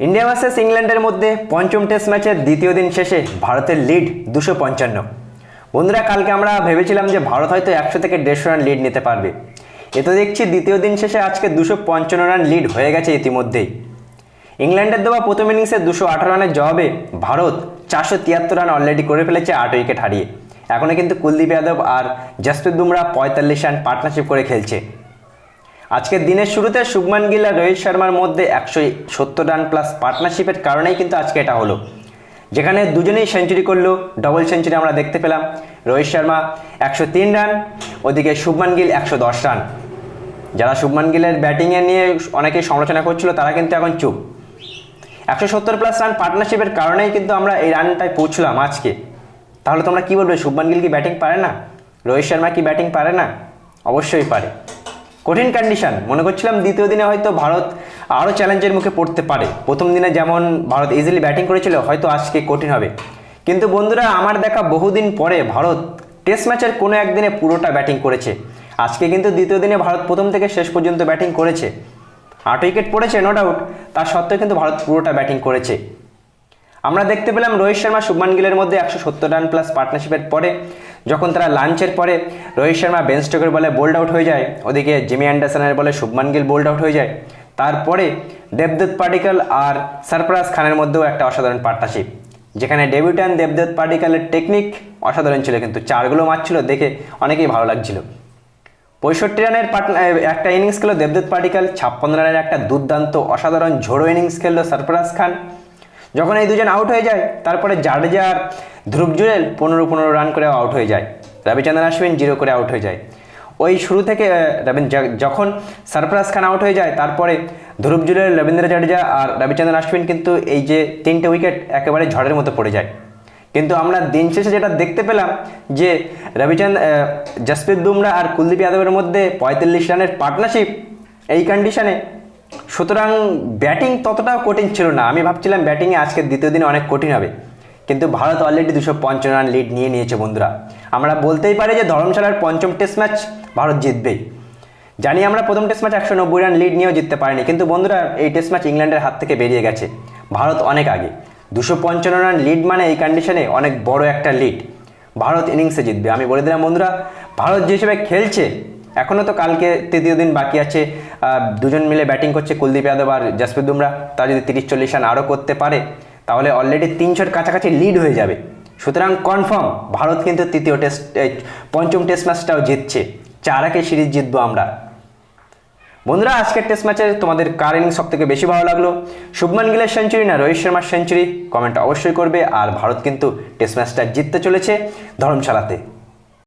India versus ইংল্যান্ডের মধ্যে পঞ্চম টেস্ট ম্যাচের দ্বিতীয় দিন শেষে ভারতের লিড দুশো পঞ্চান্ন। বন্ধুরা, কালকে আমরা ভেবেছিলাম যে ভারত হয়তো একশো থেকে দেড়শো রান লিড নিতে পারবে। এ তো দেখছি দ্বিতীয় দিন শেষে আজকে দুশো পঞ্চান্ন রান লিড হয়ে গেছে ইতিমধ্যেই। ইংল্যান্ডের দেওয়া প্রথম ইনিংসে দুশো আঠারো রানের জবাবে ভারত চারশো তিয়াত্তর রান অলরেডি করে ফেলেছে আট উইকেট হারিয়ে। এখনও কিন্তু কুলদীপ যাদব আর জসপ্রীত বুমরা পঁয়তাল্লিশ রান পার্টনারশিপ করে খেলছে। আজকের দিনের শুরুতে শুভমান গিল আর রোহিত শর্মার মধ্যে একশো সত্তর রান প্লাস পার্টনারশিপের কারণেই কিন্তু আজকে এটা হলো। যেখানে দুজনেই সেঞ্চুরি করল ডবল সেঞ্চুরি আমরা দেখতে পেলাম। রোহিত শর্মা একশো তিন রান, ওদিকে শুভমান গিল একশো দশ রান। যারা শুভমান গিলের ব্যাটিংয়ে নিয়ে অনেকেই সমালোচনা করছিল, তারা কিন্তু এখন চুপ। একশো সত্তর প্লাস রান পার্টনারশিপের কারণেই কিন্তু আমরা এই রানটায় পৌঁছলাম আজকে। তাহলে তোমরা কি বলবে, শুভমান গিল কি ব্যাটিং পারে না? রোহিত শর্মা কি ব্যাটিং পারে না? অবশ্যই পারে। কঠিন কন্ডিশন মনে করছিলাম দ্বিতীয় দিনে হয়তো ভারত আরও চ্যালেঞ্জের মুখে পড়তে পারে। প্রথম দিনে যেমন ভারত ইজিলি ব্যাটিং করেছিল, হয়তো আজকে কঠিন হবে। কিন্তু বন্ধুরা, আমার দেখা বহুদিন পরে ভারত টেস্ট ম্যাচের কোনো একদিনে পুরোটা ব্যাটিং করেছে। আজকে কিন্তু দ্বিতীয় দিনে ভারত প্রথম থেকে শেষ পর্যন্ত ব্যাটিং করেছে। আট উইকেট পড়েছে নো ডাউট তার সত্ত্বেও কিন্তু ভারত পুরোটা ব্যাটিং করেছে। আমরা দেখতে পেলাম রোহিত শর্মা, শুভমান গিলের মধ্যে একশো সত্তর রান প্লাস পার্টনারশিপের পরে যখন তারা লাঞ্চের পরে রোহিত শর্মা বেন স্টোকের বলে বোল্ড আউট হয়ে যায়, ওদিকে জিমি অ্যান্ডারসনের বলে শুভমান গিল বোল্ড আউট হয়ে যায়। তারপরে দেবদত্ত পার্টিকাল আর সরফরাজ খানের মধ্যেও একটা অসাধারণ পার্টনারশিপ, যেখানে ডেবিউটান দেবদত্ত পার্টিকালের টেকনিক অসাধারণ ছিল, কিন্তু চারগুলো মারছিল দেখে অনেকেই ভালো লাগছিল। পঁয়ষট্টি রানের একটা ইনিংস খেলো দেবদত্ত পার্টিকাল ছাপ্পান্ন রানের একটা দুর্দান্ত অসাধারণ ঝোড়ো ইনিংস খেললো সরফরাজ খান। যখন এই দুজন আউট হয়ে যায়, তারপরে জাডেজা আর ধ্রুব জুরেল পনেরো পনেরো রান করে আউট হয়ে যায়। রবিচন্দ্রন আশ্বিন জিরো করে আউট হয়ে যায়। ওই শুরু থেকে যখন সরফরাজ খান আউট হয়ে যায়, তারপরে ধ্রুব জুরেল রবীন্দ্র জাডেজা আর রবিচন্দ্রন আশ্বিন কিন্তু এই যে তিনটে উইকেট একেবারে ঝড়ের মতো পড়ে যায়। কিন্তু আমরা দিন শেষে যেটা দেখতে পেলাম যে রবিচন্দ্র জসপ্রীত বুমরা আর কুলদীপ যাদবের মধ্যে পঁয়তাল্লিশ রানের পার্টনারশিপ এই কন্ডিশনে সুতরাং ব্যাটিং ততটাও কঠিন ছিল না। আমি ভাবছিলাম ব্যাটিংয়ে আজকের দ্বিতীয় দিনে অনেক কঠিন হবে। কিন্তু ভারত অলরেডি দুশো পঞ্চান্ন রান লিড নিয়ে নিয়েছে বন্ধুরা। আমরা বলতেই পারি যে ধর্মশালার পঞ্চম টেস্ট ম্যাচ ভারত জিতবেই। জানি আমরা প্রথম টেস্ট ম্যাচ একশো নব্বই রান লিড নিয়েও জিততে পারিনি, কিন্তু বন্ধুরা এই টেস্ট ম্যাচ ইংল্যান্ডের হাত থেকে বেরিয়ে গেছে। ভারত অনেক আগে। দুশো পঞ্চান্ন রান লিড মানে এই কন্ডিশনে অনেক বড় একটা লিড ভারত ইনিংসে জিতবে। আমি বলে দিলাম বন্ধুরা, ভারত যে হিসেবে খেলছে এখনও তো কালকে তৃতীয় দিন বাকি আছে দুজন মিলে ব্যাটিং করছে কুলদীপ যাদব আর জসপ্রীত বুমরা। তারা যদি তিরিশ চল্লিশ রান আরও করতে পারে, তাহলে অলরেডি তিনশোর কাছাকাছি লিড হয়ে যাবে। সুতরাং কনফার্ম ভারত কিন্তু তৃতীয় টেস্ট পঞ্চম টেস্ট ম্যাচটাও জিতছে। চার একে সিরিজ জিতবো আমরা। বন্ধুরা, আজকের টেস্ট ম্যাচে তোমাদের কার ইনিংস সব থেকে বেশি ভালো লাগল? শুভমান গিলের সেঞ্চুরি না রোহিত শর্মার সেঞ্চুরি কমেন্ট অবশ্যই করবে, আর ভারত কিন্তু টেস্ট ম্যাচটা জিততে চলেছে ধর্মশালাতে।